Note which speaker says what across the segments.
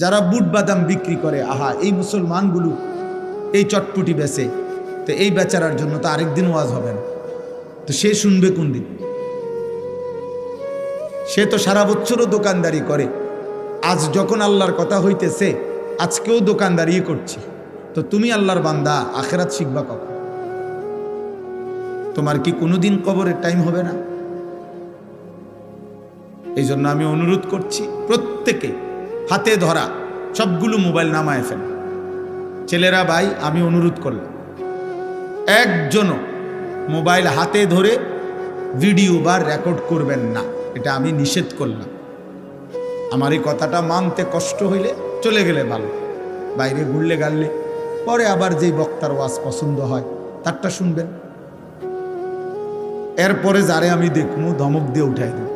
Speaker 1: যারা বুট বাদাম বিক্রি করে, আহা, এই মুসলমানগুলো এই চটপুটি বেচে, তো এই বেচারার জন্য তো আরেকদিন ওয়াজ হবে না। তো সে শুনবে কোন দিন? সে তো সারা বছরও দোকানদারি করে। আজ যখন আল্লাহর কথা হইতেছে, আজকেও দোকানদারি করছি। তো তুমি আল্লাহর বান্দা, আখেরাত শিখবা কখন? তোমার কি কোনোদিন কবরের টাইম হবে না? এই জন্য আমি অনুরোধ করছি, প্রত্যেকে হাতে ধরা, সবগুলো মোবাইল নামায় ফেল। ছেলেরা ভাই, আমি অনুরোধ করলাম। একজনও মোবাইল হাতে ধরে ভিডিও বা রেকর্ড করবেন না, এটা আমি নিষেধ করলাম। আমার এই কথাটা মানতে কষ্ট হইলে চলে গেলে ভালো, বাইরে ঘুরলে গাললে পরে আবার যেই বক্তার ওয়াজ পছন্দ হয়, তারটা শুনবেন। এরপরে যারে আমি দেখব ধমক দিয়ে উঠাই দেব।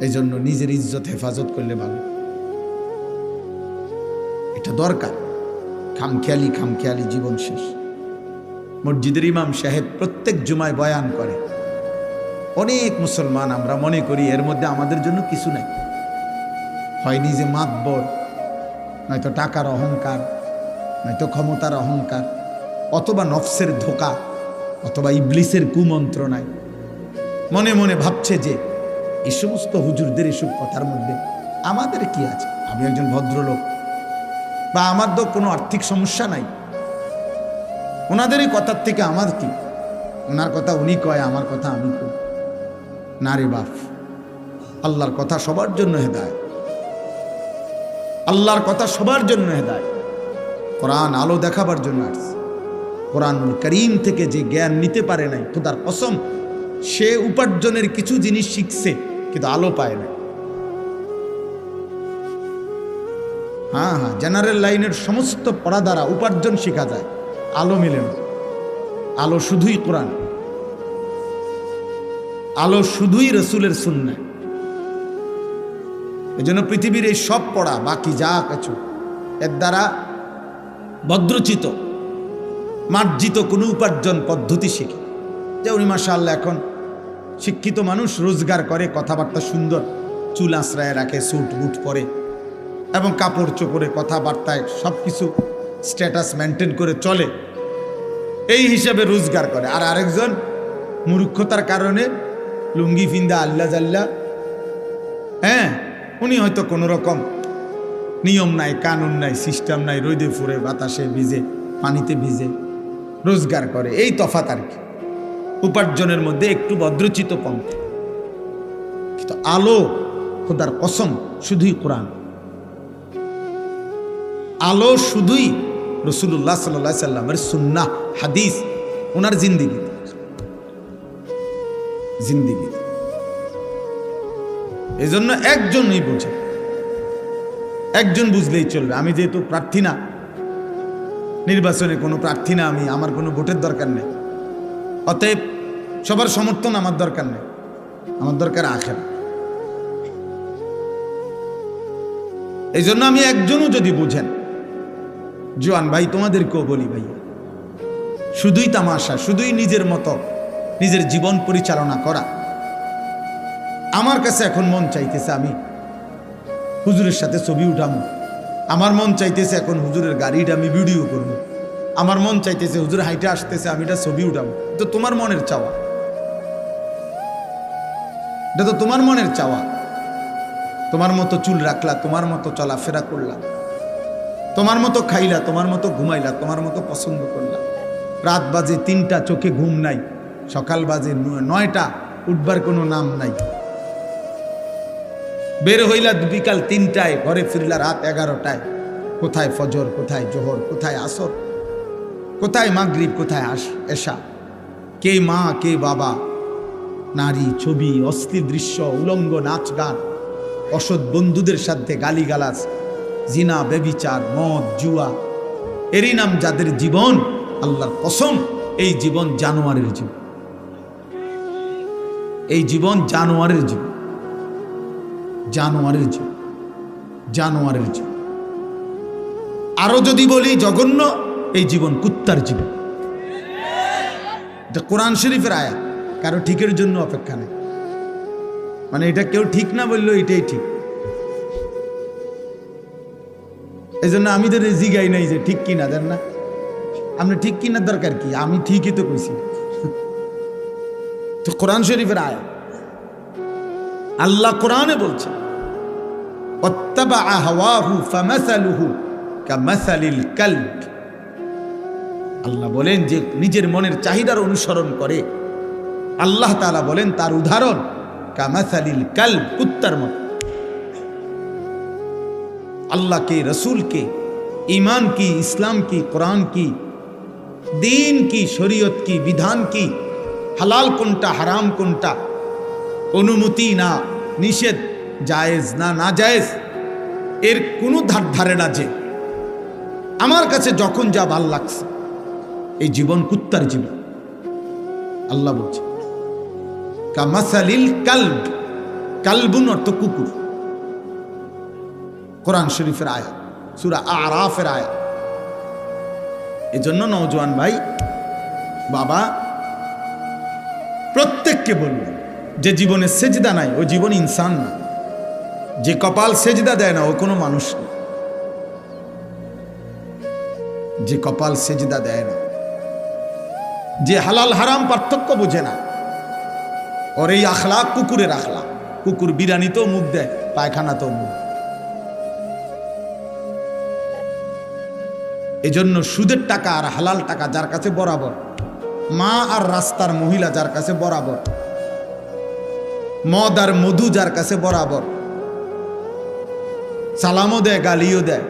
Speaker 1: এই জন্য নিজের ইজ্জত হেফাজত করলে ভালো। এটা দরকার। খামখেয়ালি খামখেয়ালি জীবন শেষ। মসজিদের ইমাম সাহেব প্রত্যেক জুমায় বয়ান করে। অনেক মুসলমান আমরা মনে করি এর মধ্যে আমাদের জন্য কিছু নাই। হয় নিজে মাতবর, নয়তো টাকার অহংকার, নয়তো ক্ষমতার অহংকার, অথবা নফসের ধোকা, অথবা ইবলিসের কুমন্ত্রণায়। মনে মনে ভাবছে যে এই সমস্ত হুজুরদের এসব কথার মধ্যে আমাদের কি আছে? আমি একজন ভদ্রলোক। বা আমার তো কোনো আর্থিক সমস্যা নাই। ওনাদের এই কথার থেকে আমার কি? ওনার কথা উনি কয়, আমার কথা আমি কই। না রে বাপ, আল্লাহর কথা সবার জন্য হেদায় আল্লাহর কথা সবার জন্য হেদায় কোরআন আলো দেখাবার জন্য আসছে। কোরআনুল করিম থেকে যে জ্ঞান নিতে পারে নাই, খোদার কসম, সে উপার্জনের কিছু জিনিস শিখছে। কিন্তু আলো পায় না। হ্যাঁ হ্যাঁ জেনারেল লাইনের সমস্ত পড়া দ্বারা উপার্জন শেখা যায়। আলো মেলে না। আলো শুধুই কোরআন। আলো শুধুই রসুলের সুন্নায় এই জন্য পৃথিবীর এই সব পড়া, বাকি যা কিছু, এর দ্বারা ভদ্রচিত, মার্জিত কোনো উপার্জন পদ্ধতি শিখে। যে উনি মাসা আল্লাহ এখন শিক্ষিত মানুষ রোজগার করে, কথাবার্তা সুন্দর, চুল আশ্রয় রাখে, স্যুট বুট পরে এবং কাপড় চোপড়ে কথাবার্তায় সব কিছু স্ট্যাটাস মেনটেন করে চলে। এই হিসাবে রোজগার করে। আর আরেকজন মূর্খতার কারণে লুঙ্গি ফিন্দা আল্লাহ জাল্লা হ্যাঁ উনি হয়তো কোনো রকম নিয়ম নাই, কানুন নাই সিস্টেম নাই, রোদে ফুরে বাতাসে ভিজে, পানিতে ভিজে রোজগার করে। এই তফাত আর কি। উপার্জনের মধ্যে একটু ভদ্রচিত পন্থা কিন্তু আলো খোদার কসম, শুধুই কোরআন। আলো শুধুই রসুল্লাহ সাল্লাহ সাল্লামের সুন্না হাদিস, ওনার জিন্দিগি। জিন্দিগি। এই জন্য একজনই বোঝে। একজন বুঝলেই চলবে। আমি যেহেতু প্রার্থী না, নির্বাচনে কোনো প্রার্থী না, আমি, আমার কোনো ভোটের দরকার নেই। অতএব সবার সমর্থন আমার দরকার নেই। আমার দরকার আখের এই জন্য আমি একজনও যদি বুঝেন, জোয়ান ভাই, তোমাদেরকেও বলি ভাই, শুধুই তামাশা, শুধুই নিজের মতো, নিজের জীবন পরিচালনা করা। আমার কাছে এখন মন চাইতেছে আমি হুজুরের সাথে ছবি উঠামো। আমার মন চাইতেছে এখন হুজুরের গাড়িটা আমি ভিডিও করব। আমার মন চাইতেছে, হুজুর হাইটে আসতেছে, আমি এটা ছবি উঠাবো। তো তোমার মনের চাওয়া। এটা তো তোমার মনের চাওয়া। তোমার মতো চুল রাখলা, তোমার মতো চলাফেরা করলা, তোমার মতো খাইলা, তোমার মতো ঘুমাইলা, তোমার মতো পছন্দ করলা। রাত বাজে তিনটা, চোখে ঘুম নাই। সকাল বাজে নয়টা, উঠবার কোনো নাম নাই। বের হইলা বিকাল তিনটায়, ঘরে ফিরলা রাত এগারোটায়। কোথায় ফজর, কোথায় জোহর, কোথায় আসর? কোথায় মাগরিব কোথায় আস এসা কে মা, কে বাবা? নারী, ছবি, অস্থির দৃশ্য, উলঙ্গ নাচ গান, অসৎ বন্ধুদের সাথে গালিগালাজ, জিনা বেবিচার মদ, জুয়া। এরই নাম যাদের জীবন আল্লাহর কসম, এই জীবন জানোয়ারের জীবন। এই জীবন জানোয়ারের জীবন। জানোয়ারের জীবন। জানোয়ারের জীবন। আরও যদি বলি জঘন্য এই জীবন, কুত্তার জীবন। এটা কোরআন শরীফের আয়া কারও ঠিকের জন্য অপেক্ষা নেই। মানে এটা কেউ ঠিক না বলল এটাই ঠিক। এই জন্য আমি তো রেজি জিগাই নাই যে ঠিক কিনা দেন না? আপনি ঠিক কিনার দরকার কি? আমি ঠিকই তো কইছি। তো কোরআন শরীফের আয় আল্লাহ কোরআনে বলছে ওয়াত্তাবা হাওয়াহু ফামাসালুহু কামাসালিল কালব। আল্লাহ বলেন যে নিজের মনের চাহিদার অনুসরণ করে। আল্লাহ তালা বলেন তার উদাহরণ, কামাসালিল কালব, কুত্তার মতো। আল্লাহকে, রসুলকে ইমান কি, ইসলাম কি, কোরআন কি, দিন কি, শরীয়ত কি, বিধান কি, হালাল কোনটা, হারাম কোনটা, অনুমতি না, নিষেধ, জায়েজ না না জায়েজ এর কোনো ধার ধারে না যে। আমার কাছে যখন যা ভালো লাগছে। এই জীবন কুত্তার জীবন। আল্লাহ বলছে, কামাসালিল কালব, কালবুন অর্থ কুকুর। কোরআন শরীফের আয়াত, সুরা আরাফের আয়াত। এজন্য নওজোয়ান ভাই, বাবা, প্রত্যেককে বলল যে জীবনে সেজদা নাই, ও জীবন ইনসান না। যে কপাল সেজদা দেয় না, ও কোনো মানুষ না। যে কপাল সেজদা দেয় না যে হালাল হারাম পার্থক্য বোঝে না। ওর এই আখলা কুকুরের আখলা কুকুর বিরানিতেও মুখ দেয়, পায়খানাতেও মুখ এজন্য সুদের টাকা আর হালাল টাকা যার কাছে বরাবর, মা আর রাস্তার মহিলা যার কাছে বরাবর, মদ আর মধু যার কাছে বরাবর, সালামও দেয়, গালিও দেয়।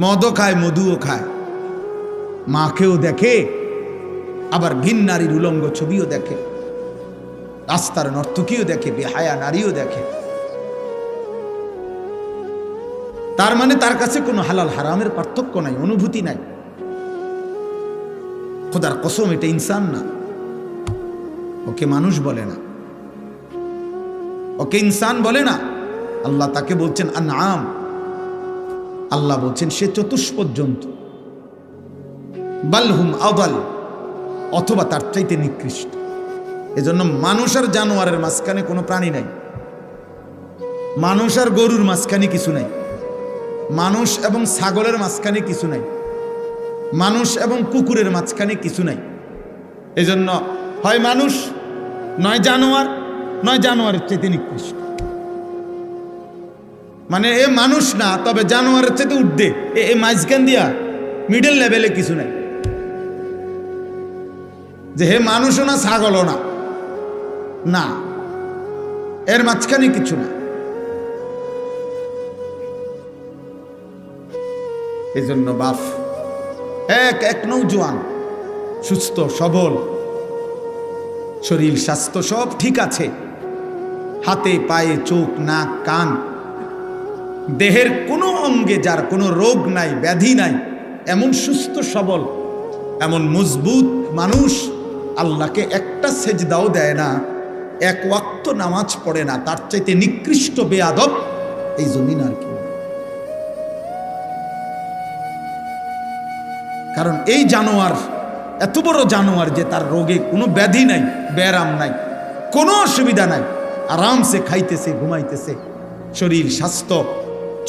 Speaker 1: মদও খায়, মধুও খায়। মাকেও দেখে, আবার ভিন নারীর উলঙ্গ ছবিও দেখে, রাস্তার নর্তকীও দেখে, বেহায়া নারীও দেখে। তার মানে তার কাছে কোনো হালাল হারামের পার্থক্য নাই, অনুভূতি নাই। খোদার কসম, এটা ইনসান না। ওকে মানুষ বলে না। ওকে ইনসান বলে না। আল্লাহ তাকে বলছেন আনাম আল্লাহ বলছেন, সে চতুষ্পদ জন্তু। বালহুম আবাল অথবা তার চাইতে নিকৃষ্ট। এজন্য মানুষ আর জানোয়ারের মাঝখানে কোনো প্রাণী নাই। মানুষ আর গরুর মাঝখানে কিছু নাই। মানুষ এবং ছাগলের মাঝখানে কিছু নাই। মানুষ এবং কুকুরের মাঝখানে কিছু নাই। এজন্য হয় মানুষ, নয় জানোয়ার, নয় জানোয়ারের চাইতে নিকৃষ্ট। মানে এ মানুষ না, তবে জানোয়ারের চাইতে উঠবে এ মাঝখান দিয়া মিডল লেভেলে কিছু নাই। যে হে মানুষও না, ছাগলও না। না, এর মাঝখানে কিছু না। এজন্য বাপ, এক এক নৌজোয়ান, সুস্থ, সবল, শরীর, স্বাস্থ্য সব ঠিক আছে। হাতে, পায়ে, চোখ, নাক, কান, দেহের কোনো অঙ্গে যার কোনো রোগ নাই, ব্যাধি নাই, এমন সুস্থ, সবল, এমন মজবুত মানুষ আল্লাহকে একটা সেজদাও দেয় না, এক ওয়াক্ত নামাজ পড়ে না, তার চাইতে নিকৃষ্ট বেয়াদব এই জমিন আর কি? কারণ এই জানোয়ার, এত বড় জানোয়ার যে তার রোগে কোনো ব্যাধি নাই ব্যারাম নাই, কোনো অসুবিধা নাই, আরামসে খাইতেছে, ঘুমাইতেছে, শরীর, স্বাস্থ্য,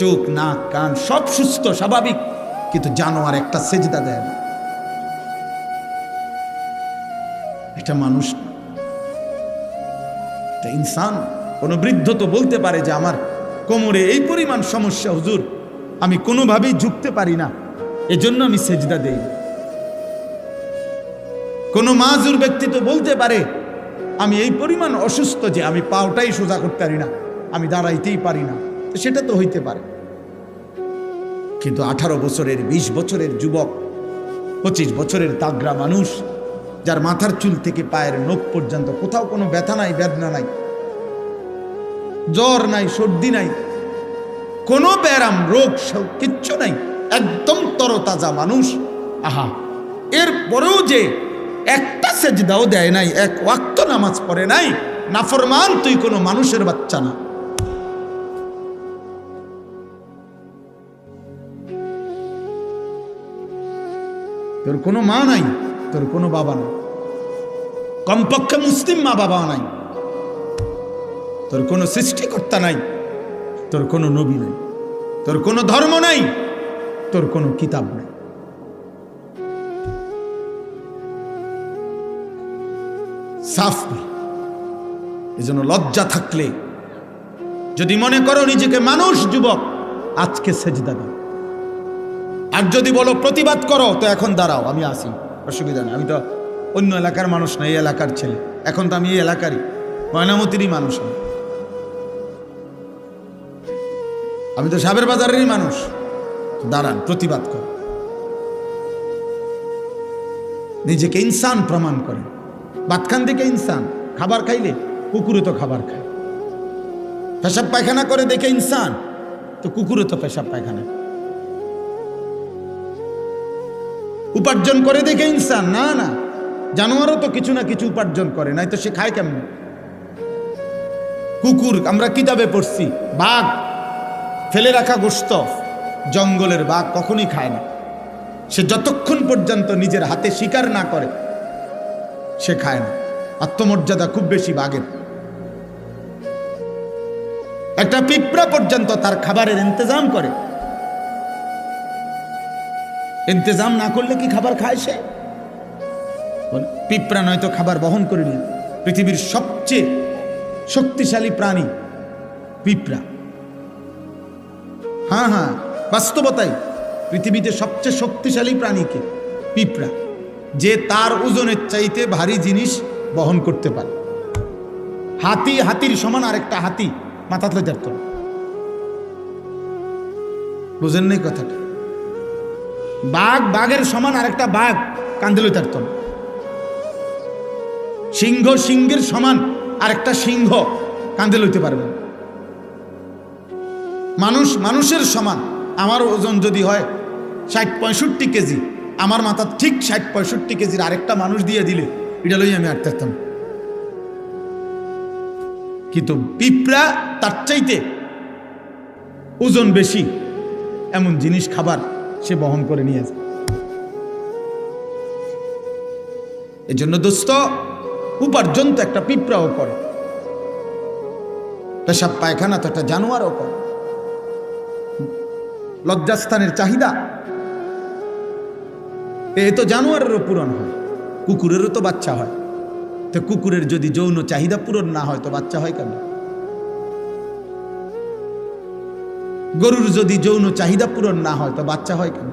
Speaker 1: চোখ, নাক, কান সব সুস্থ, স্বাভাবিক, কিন্তু জানোয়ার একটা সেজদা দেয় না। এটা মানুষ এটা ইনসান, কোনো বৃদ্ধ তো বলতে পারে যে আমার কোমরে এই পরিমাণ সমস্যা, হুজুর, আমি কোনোভাবেই ঝুঁকতে পারি না। এজন্য আমি সেজদা দেই। কোনো মাজুর ব্যক্তি তো বলতে পারে, আমি এই পরিমাণ অসুস্থ যে আমি পাওটাই সোজা করতে পারি না, আমি দাঁড়াইতেই পারি না। সেটা তো হইতে পারে। কিন্তু আঠারো বছরের ২০ বছরের যুবক, পঁচিশ বছরের তাগরা মানুষ যার মাথার চুল থেকে পায়ের নখ পর্যন্ত কোথাও কোনো ব্যথা নাই, বেদনা নাই, জ্বর নাই, সর্দি নাই, কোনো ব্যারাম রোগ কিচ্ছু নাই, একদম তরতাজা মানুষ। আহা, এর পরেও যে একটা সেজদাও দেয় নাই, এক ওয়াক্ত নামাজ পড়ে নাই, নাফরমান, তুই কোনো মানুষের বাচ্চা না। তোর কোনো মা নাই, তোর কোনো বাবা নাই কমপক্ষে মুসলিম মা বাবা নাই। তোর কোনো সৃষ্টিকর্তা নাই, তোর কোনো নবী নাই, তোর কোনো ধর্ম নাই, তোর কোনো কিতাব নাই। সাফ এজন্য লজ্জা থাকলে, যদি মনে করো নিজেকে মানুষ যুবক, আজকে সেজদা দাও। আর যদি বলো প্রতিবাদ করো, তো এখন দাঁড়াও, আমি আসি। অসুবিধা নেই, আমি তো অন্য এলাকার মানুষ না, এই এলাকার ছেলে। এখন তো আমি এই এলাকারই, ময়নামতিরই মানুষ আমি। আমি তো সাবের বাজারেরই মানুষ। দাঁড়ান, প্রতিবাদ কর। নিজেকে ইনসান প্রমাণ করে বাতখান থেকে ইনসান, খাবার খাইলে কুকুরে তো খাবার খায়। পেশাব পায়খানা করে দেখে ইনসান, তো কুকুরে তো পেশাব পায়খানা। উপার্জন করে দেখে ইনসান, না না। জানোয়ারও তো কিছু না কিছু উপার্জন করে নাই তো সে খায় কেমন? কুকুর, আমরা কিতাবে পড়ছি, বাঘ, ফেলে রাখা গোস্ত, জঙ্গলের বাঘ কখনই খায় না। সে যতক্ষণ পর্যন্ত নিজের হাতে শিকার না করে, সে খায় না। আত্মমর্যাদা খুব বেশি বাঘের। একটা পিঁপড়া পর্যন্ত তার খাবারের ইন্তজাম করে। ইন্তজাম না করলে কি খাবার খায় সে? পিঁপড়া নয়তো খাবার বহন করে নিয়ে পৃথিবীর সবচেয়ে শক্তিশালী প্রাণী পিঁপড়া। হ্যাঁ হ্যাঁ বাস্তবতাই পৃথিবীতে সবচেয়ে শক্তিশালী প্রাণীকে পিঁপড়া, যে তার ওজনের চাইতে ভারী জিনিস বহন করতে পারে। হাতি, হাতির সমান আরেকটা হাতি মাথা তুলে না। বুঝেন নাই কথাটা? বাঘ, বাঘের সমান আরেকটা বাঘ কান্দে লইতে পারত না। সিংহ সিংহের সমান, আরেকটা সিংহ কান্দে লইতে পারবে মানুষ মানুষের সমান, আমার ওজন যদি হয় ষাট পঁয়ষট্টি কেজি, আমার মাথা ঠিক ষাট পঁয়ষট্টি কেজির আরেকটা মানুষ দিয়ে দিলে, এটা লই আমি আটতে পারতাম কিন্তু পিঁপড়া তার চাইতে ওজন বেশি, এমন জিনিস খাবার সে বহন করে নিয়ে যায়। এজন্য দোস্ত উপার্জন তো একটা পিঁপড়াও করে। পেশাব পায়খানা তো একটা জানোয়ারও করে। লজ্জাস্থানের চাহিদা। এ তো জানোয়ারেরও পূরণ হয়, কুকুরেরও তো বাচ্চা হয়। তো কুকুরের যদি যৌন চাহিদা পূরণ না হয়, তো বাচ্চা হয় কেন? গরুর যদি যৌন চাহিদা পূরণ না হয়, তো বাচ্চা হয় কেন?